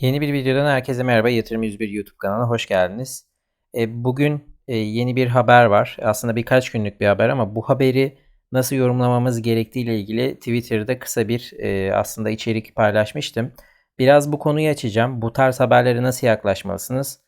Yeni bir videodan herkese merhaba. Yatırım 101 YouTube kanalına hoş geldiniz. E, bugün e, yeni bir haber var. Aslında birkaç günlük bir haber ama bu haberi nasıl yorumlamamız gerektiği ile ilgili Twitter'da kısa bir e, aslında içerik paylaşmıştım. Biraz bu konuyu açacağım. Bu tarz haberlere nasıl yaklaşmalısınız?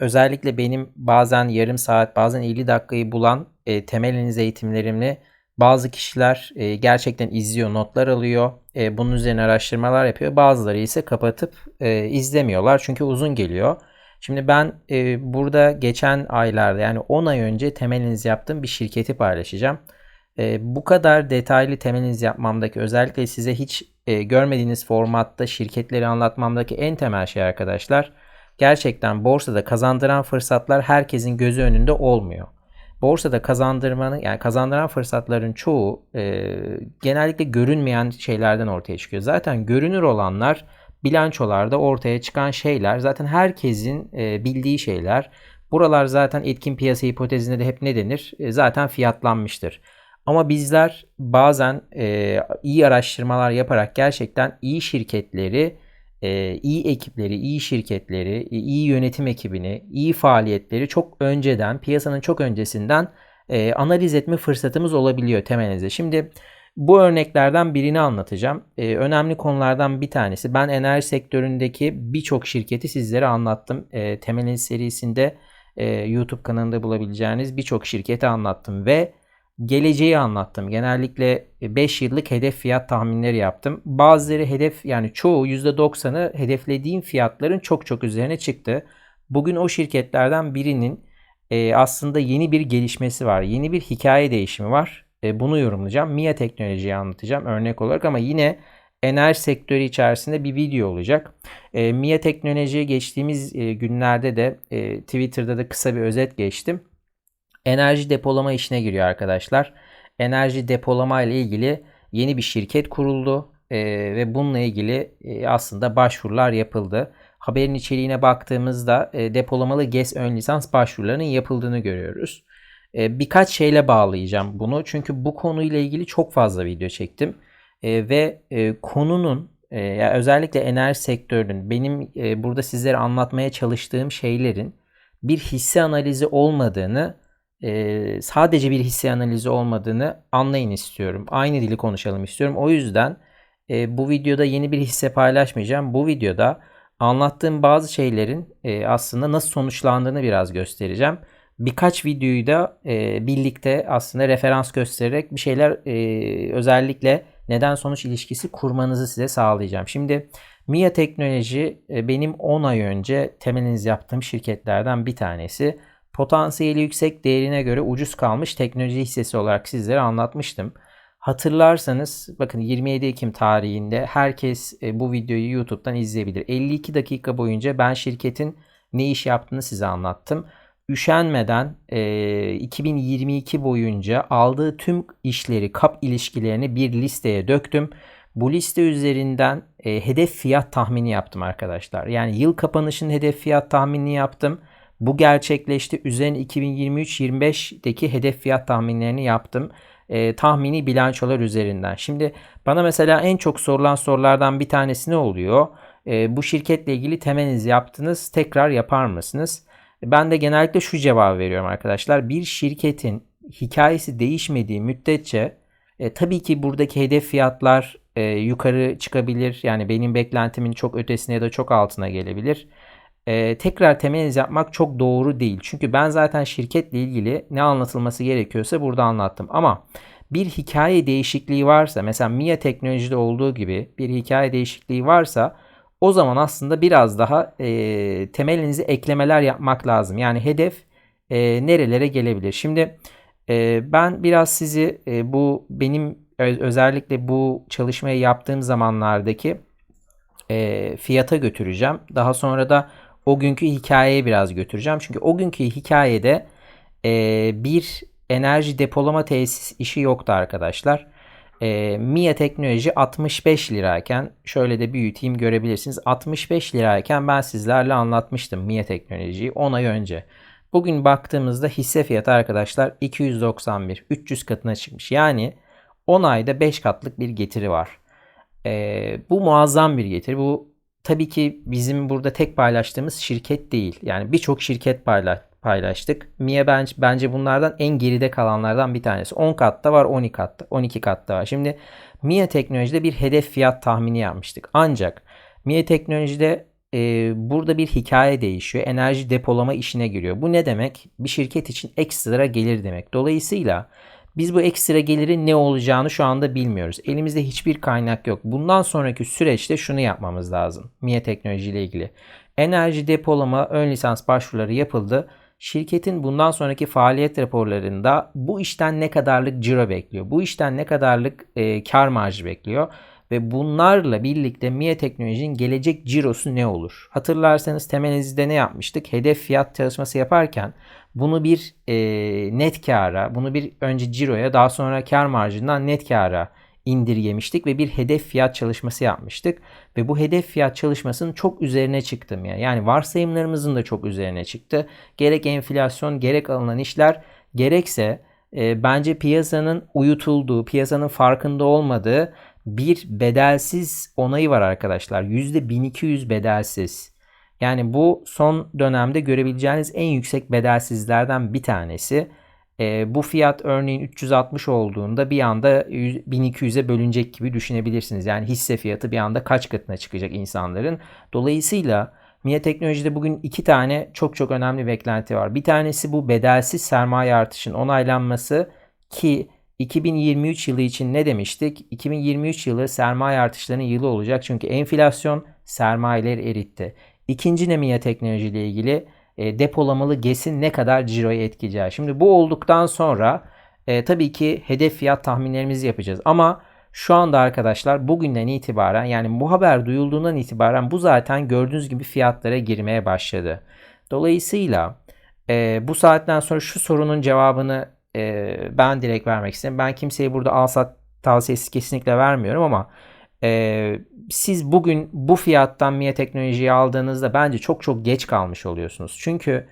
Özellikle benim bazen yarım saat, bazen 50 dakikayı bulan e, temel analiz eğitimlerimle bazı kişiler e, gerçekten izliyor, notlar alıyor. E, bunun üzerine araştırmalar yapıyor. Bazıları ise kapatıp e, izlemiyorlar çünkü uzun geliyor. Şimdi ben e, burada geçen aylarda yani 10 ay önce temeliniz yaptığım bir şirketi paylaşacağım. E, bu kadar detaylı temeliniz yapmamdaki özellikle size hiç e, görmediğiniz formatta şirketleri anlatmamdaki en temel şey arkadaşlar. Gerçekten borsada kazandıran fırsatlar herkesin gözü önünde olmuyor borsada kazandırmanın yani kazandıran fırsatların çoğu e, genellikle görünmeyen şeylerden ortaya çıkıyor. Zaten görünür olanlar bilançolarda ortaya çıkan şeyler zaten herkesin e, bildiği şeyler. Buralar zaten etkin piyasa hipotezinde de hep ne denir? E, zaten fiyatlanmıştır. Ama bizler bazen e, iyi araştırmalar yaparak gerçekten iyi şirketleri e, iyi ekipleri, iyi şirketleri, iyi yönetim ekibini, iyi faaliyetleri çok önceden, piyasanın çok öncesinden e, analiz etme fırsatımız olabiliyor temelinize. Şimdi bu örneklerden birini anlatacağım. E, önemli konulardan bir tanesi. Ben enerji sektöründeki birçok şirketi sizlere anlattım. E, Temel serisinde e, YouTube kanalında bulabileceğiniz birçok şirketi anlattım ve geleceği anlattım. Genellikle 5 yıllık hedef fiyat tahminleri yaptım. Bazıları hedef yani çoğu %90'ı hedeflediğim fiyatların çok çok üzerine çıktı. Bugün o şirketlerden birinin e, aslında yeni bir gelişmesi var. Yeni bir hikaye değişimi var. E, bunu yorumlayacağım. MIA teknolojiyi anlatacağım örnek olarak ama yine enerji sektörü içerisinde bir video olacak. E, MIA teknolojiye geçtiğimiz e, günlerde de e, Twitter'da da kısa bir özet geçtim enerji depolama işine giriyor arkadaşlar. Enerji depolama ile ilgili yeni bir şirket kuruldu e, ve bununla ilgili e, aslında başvurular yapıldı. Haberin içeriğine baktığımızda e, depolamalı GES ön lisans başvurularının yapıldığını görüyoruz. E, birkaç şeyle bağlayacağım bunu çünkü bu konuyla ilgili çok fazla video çektim e, ve e, konunun e, yani özellikle enerji sektörünün benim e, burada sizlere anlatmaya çalıştığım şeylerin bir hisse analizi olmadığını e, sadece bir hisse analizi olmadığını anlayın istiyorum. Aynı dili konuşalım istiyorum. O yüzden e, bu videoda yeni bir hisse paylaşmayacağım. Bu videoda anlattığım bazı şeylerin e, aslında nasıl sonuçlandığını biraz göstereceğim. Birkaç videoyu da birlikte aslında referans göstererek bir şeyler özellikle neden sonuç ilişkisi kurmanızı size sağlayacağım. Şimdi MIA Teknoloji benim 10 ay önce temeliniz yaptığım şirketlerden bir tanesi potansiyeli yüksek değerine göre ucuz kalmış teknoloji hissesi olarak sizlere anlatmıştım. Hatırlarsanız bakın 27 Ekim tarihinde herkes e, bu videoyu YouTube'dan izleyebilir. 52 dakika boyunca ben şirketin ne iş yaptığını size anlattım. Üşenmeden e, 2022 boyunca aldığı tüm işleri, kap ilişkilerini bir listeye döktüm. Bu liste üzerinden e, hedef fiyat tahmini yaptım arkadaşlar. Yani yıl kapanışın hedef fiyat tahminini yaptım. Bu gerçekleşti. Üzerine 2023-25'deki hedef fiyat tahminlerini yaptım. E, tahmini bilançolar üzerinden. Şimdi bana mesela en çok sorulan sorulardan bir tanesi ne oluyor? E, bu şirketle ilgili temeliniz yaptınız. Tekrar yapar mısınız? Ben de genellikle şu cevabı veriyorum arkadaşlar. Bir şirketin hikayesi değişmediği müddetçe e, tabii ki buradaki hedef fiyatlar e, yukarı çıkabilir. Yani benim beklentimin çok ötesine ya da çok altına gelebilir e, tekrar temel yapmak çok doğru değil. Çünkü ben zaten şirketle ilgili ne anlatılması gerekiyorsa burada anlattım. Ama bir hikaye değişikliği varsa mesela MIA teknolojide olduğu gibi bir hikaye değişikliği varsa o zaman aslında biraz daha e, temelinize eklemeler yapmak lazım. Yani hedef e, nerelere gelebilir? Şimdi e, ben biraz sizi e, bu benim özellikle bu çalışmayı yaptığım zamanlardaki e, fiyata götüreceğim. Daha sonra da o günkü hikayeye biraz götüreceğim. Çünkü o günkü hikayede e, bir enerji depolama tesis işi yoktu arkadaşlar. E, MIA teknoloji 65 lirayken şöyle de büyüteyim görebilirsiniz. 65 lirayken ben sizlerle anlatmıştım MIA teknolojiyi 10 ay önce. Bugün baktığımızda hisse fiyatı arkadaşlar 291 300 katına çıkmış. Yani 10 ayda 5 katlık bir getiri var. E, bu muazzam bir getiri. Bu tabii ki bizim burada tek paylaştığımız şirket değil. Yani birçok şirket payla paylaştık. Mia bence, bence bunlardan en geride kalanlardan bir tanesi. 10 katta var, 12 katta, 12 katta var. Şimdi Mia Teknoloji'de bir hedef fiyat tahmini yapmıştık. Ancak Mia Teknoloji'de e, burada bir hikaye değişiyor. Enerji depolama işine giriyor. Bu ne demek? Bir şirket için ekstra gelir demek. Dolayısıyla biz bu ekstra gelirin ne olacağını şu anda bilmiyoruz. Elimizde hiçbir kaynak yok. Bundan sonraki süreçte şunu yapmamız lazım. MIA teknoloji ile ilgili. Enerji depolama ön lisans başvuruları yapıldı. Şirketin bundan sonraki faaliyet raporlarında bu işten ne kadarlık ciro bekliyor? Bu işten ne kadarlık e, kar marjı bekliyor? Ve bunlarla birlikte MIA Teknoloji'nin gelecek cirosu ne olur? Hatırlarsanız temelizde ne yapmıştık? Hedef fiyat çalışması yaparken bunu bir e, net kara, bunu bir önce ciroya daha sonra kar marjından net kara indirgemiştik ve bir hedef fiyat çalışması yapmıştık. Ve bu hedef fiyat çalışmasının çok üzerine çıktım ya. Yani varsayımlarımızın da çok üzerine çıktı. Gerek enflasyon gerek alınan işler gerekse e, bence piyasanın uyutulduğu, piyasanın farkında olmadığı bir bedelsiz onayı var arkadaşlar. %1200 bedelsiz. Yani bu son dönemde görebileceğiniz en yüksek bedelsizlerden bir tanesi. E, bu fiyat örneğin 360 olduğunda bir anda 1200'e bölünecek gibi düşünebilirsiniz. Yani hisse fiyatı bir anda kaç katına çıkacak insanların. Dolayısıyla MIA Teknoloji'de bugün iki tane çok çok önemli beklenti var. Bir tanesi bu bedelsiz sermaye artışın onaylanması ki 2023 yılı için ne demiştik? 2023 yılı sermaye artışlarının yılı olacak. Çünkü enflasyon sermayeleri eritti. İkinci nemiye teknoloji ile ilgili e, depolamalı GES'in ne kadar ciroyu etkileyeceği. Şimdi bu olduktan sonra e, tabii ki hedef fiyat tahminlerimizi yapacağız. Ama şu anda arkadaşlar bugünden itibaren yani bu haber duyulduğundan itibaren bu zaten gördüğünüz gibi fiyatlara girmeye başladı. Dolayısıyla e, bu saatten sonra şu sorunun cevabını e, ben direkt vermek isterim. Ben kimseye burada al sat tavsiyesi kesinlikle vermiyorum ama e, siz bugün bu fiyattan MIA teknolojiyi aldığınızda bence çok çok geç kalmış oluyorsunuz. Çünkü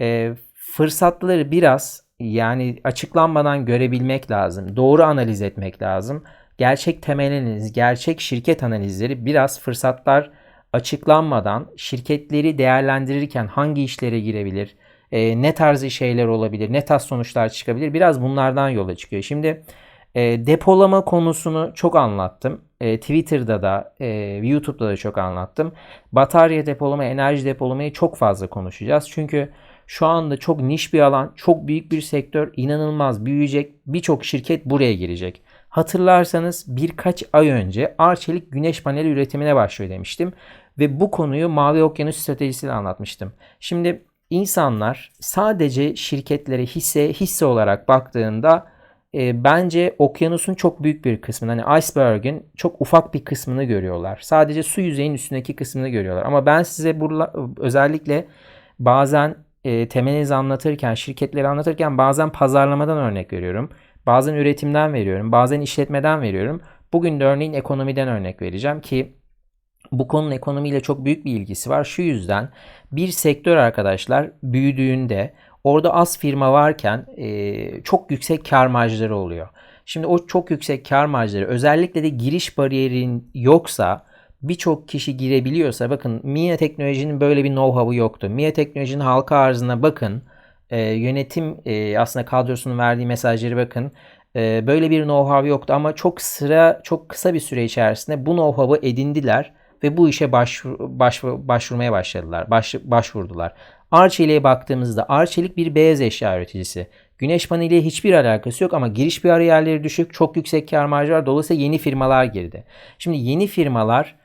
e, fırsatları biraz yani açıklanmadan görebilmek lazım. Doğru analiz etmek lazım. Gerçek temel analiz, gerçek şirket analizleri biraz fırsatlar açıklanmadan şirketleri değerlendirirken hangi işlere girebilir, e, ne tarzı şeyler olabilir, ne tarz sonuçlar çıkabilir biraz bunlardan yola çıkıyor. Şimdi e, depolama konusunu çok anlattım. E, Twitter'da da, e, YouTube'da da çok anlattım. Batarya depolama, enerji depolamayı çok fazla konuşacağız. Çünkü şu anda çok niş bir alan, çok büyük bir sektör, inanılmaz büyüyecek. Birçok şirket buraya girecek. Hatırlarsanız birkaç ay önce Arçelik güneş paneli üretimine başlıyor demiştim. Ve bu konuyu Mavi Okyanus stratejisiyle anlatmıştım. Şimdi insanlar sadece şirketlere hisse hisse olarak baktığında e, bence okyanusun çok büyük bir kısmını hani iceberg'in çok ufak bir kısmını görüyorlar. Sadece su yüzeyinin üstündeki kısmını görüyorlar. Ama ben size burada özellikle bazen e, temeliz anlatırken, şirketleri anlatırken bazen pazarlamadan örnek veriyorum. Bazen üretimden veriyorum, bazen işletmeden veriyorum. Bugün de örneğin ekonomiden örnek vereceğim ki bu konunun ekonomiyle çok büyük bir ilgisi var. Şu yüzden bir sektör arkadaşlar büyüdüğünde orada az firma varken e, çok yüksek kar marjları oluyor. Şimdi o çok yüksek kar marjları özellikle de giriş bariyerin yoksa birçok kişi girebiliyorsa bakın Mia Teknoloji'nin böyle bir know-how'u yoktu. Mia Teknoloji'nin halka arzına bakın. E, yönetim e, aslında kadrosunun verdiği mesajları bakın. E, böyle bir know-how yoktu ama çok sıra çok kısa bir süre içerisinde bu know-how'u edindiler ve bu işe başvur, başvur, başvurmaya başladılar. Baş, başvurdular. Arçelik'e baktığımızda Arçelik bir beyaz eşya üreticisi. Güneş paneliyle hiçbir alakası yok ama giriş bir yerleri düşük, çok yüksek kar marjı var. Dolayısıyla yeni firmalar girdi. Şimdi yeni firmalar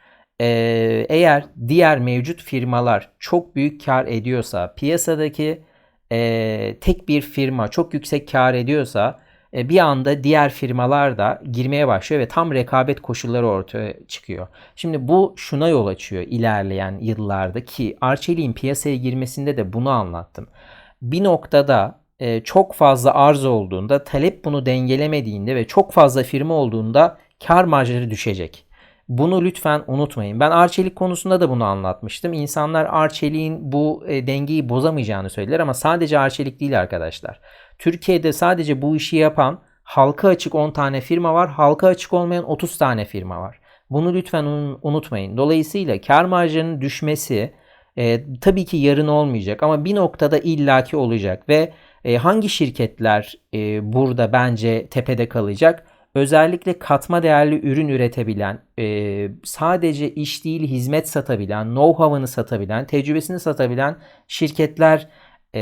eğer diğer mevcut firmalar çok büyük kar ediyorsa, piyasadaki tek bir firma çok yüksek kar ediyorsa e, bir anda diğer firmalar da girmeye başlıyor ve tam rekabet koşulları ortaya çıkıyor. Şimdi bu şuna yol açıyor ilerleyen yıllarda ki Arçelik'in piyasaya girmesinde de bunu anlattım. Bir noktada e, çok fazla arz olduğunda, talep bunu dengelemediğinde ve çok fazla firma olduğunda kar marjları düşecek. Bunu lütfen unutmayın. Ben Arçelik konusunda da bunu anlatmıştım. İnsanlar Arçelik'in bu e, dengeyi bozamayacağını söylediler ama sadece Arçelik değil arkadaşlar. Türkiye'de sadece bu işi yapan halka açık 10 tane firma var. Halka açık olmayan 30 tane firma var. Bunu lütfen un- unutmayın. Dolayısıyla kar marjlarının düşmesi e, tabii ki yarın olmayacak ama bir noktada illaki olacak ve e, hangi şirketler e, burada bence tepede kalacak? Özellikle katma değerli ürün üretebilen, e, sadece iş değil hizmet satabilen, know-how'ını satabilen, tecrübesini satabilen şirketler e,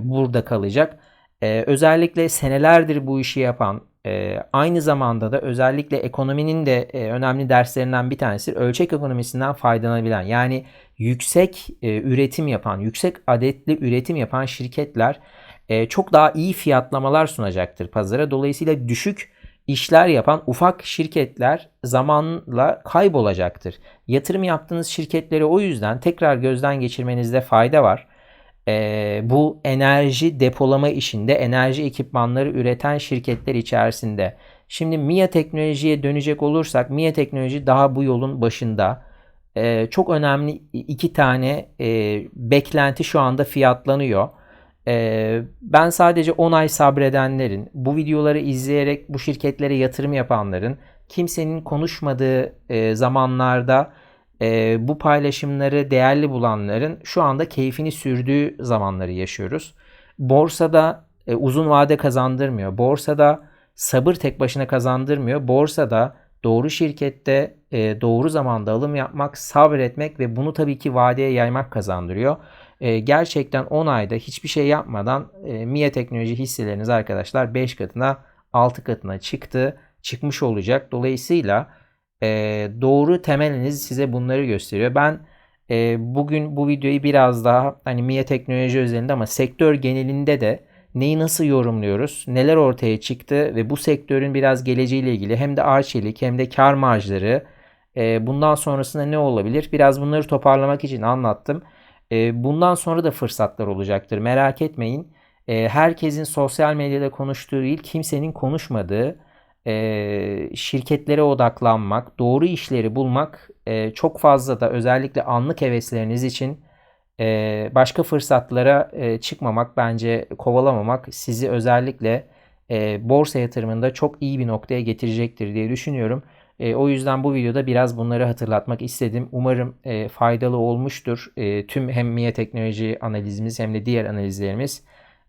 burada kalacak. E, özellikle senelerdir bu işi yapan, e, aynı zamanda da özellikle ekonominin de e, önemli derslerinden bir tanesi ölçek ekonomisinden faydalanabilen yani yüksek e, üretim yapan, yüksek adetli üretim yapan şirketler e, çok daha iyi fiyatlamalar sunacaktır pazara. Dolayısıyla düşük işler yapan ufak şirketler zamanla kaybolacaktır. Yatırım yaptığınız şirketleri o yüzden tekrar gözden geçirmenizde fayda var. Ee, bu enerji depolama işinde enerji ekipmanları üreten şirketler içerisinde. Şimdi MIA Teknoloji'ye dönecek olursak MIA Teknoloji daha bu yolun başında. Ee, çok önemli iki tane e, beklenti şu anda fiyatlanıyor. Ee, ben sadece 10 ay sabredenlerin, bu videoları izleyerek bu şirketlere yatırım yapanların, kimsenin konuşmadığı e, zamanlarda e, bu paylaşımları değerli bulanların şu anda keyfini sürdüğü zamanları yaşıyoruz. Borsada e, uzun vade kazandırmıyor. Borsada sabır tek başına kazandırmıyor. Borsada doğru şirkette e, doğru zamanda alım yapmak, sabretmek ve bunu tabii ki vadeye yaymak kazandırıyor. E, gerçekten 10 ayda hiçbir şey yapmadan e, MIA teknoloji hisseleriniz arkadaşlar 5 katına 6 katına çıktı, çıkmış olacak. Dolayısıyla e, doğru temeliniz size bunları gösteriyor. Ben e, bugün bu videoyu biraz daha hani MIA teknoloji özelinde ama sektör genelinde de neyi nasıl yorumluyoruz, neler ortaya çıktı ve bu sektörün biraz geleceğiyle ilgili hem de arçelik hem de kar marjları e, bundan sonrasında ne olabilir? Biraz bunları toparlamak için anlattım. E, bundan sonra da fırsatlar olacaktır. Merak etmeyin. E, herkesin sosyal medyada konuştuğu değil, kimsenin konuşmadığı e, şirketlere odaklanmak, doğru işleri bulmak e, çok fazla da özellikle anlık hevesleriniz için e, başka fırsatlara e, çıkmamak, bence kovalamamak sizi özellikle e, borsa yatırımında çok iyi bir noktaya getirecektir diye düşünüyorum. E, o yüzden bu videoda biraz bunları hatırlatmak istedim. Umarım e, faydalı olmuştur. E, tüm hem MIA teknoloji analizimiz hem de diğer analizlerimiz.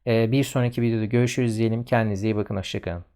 E, bir sonraki videoda görüşürüz diyelim. Kendinize iyi bakın. Hoşçakalın.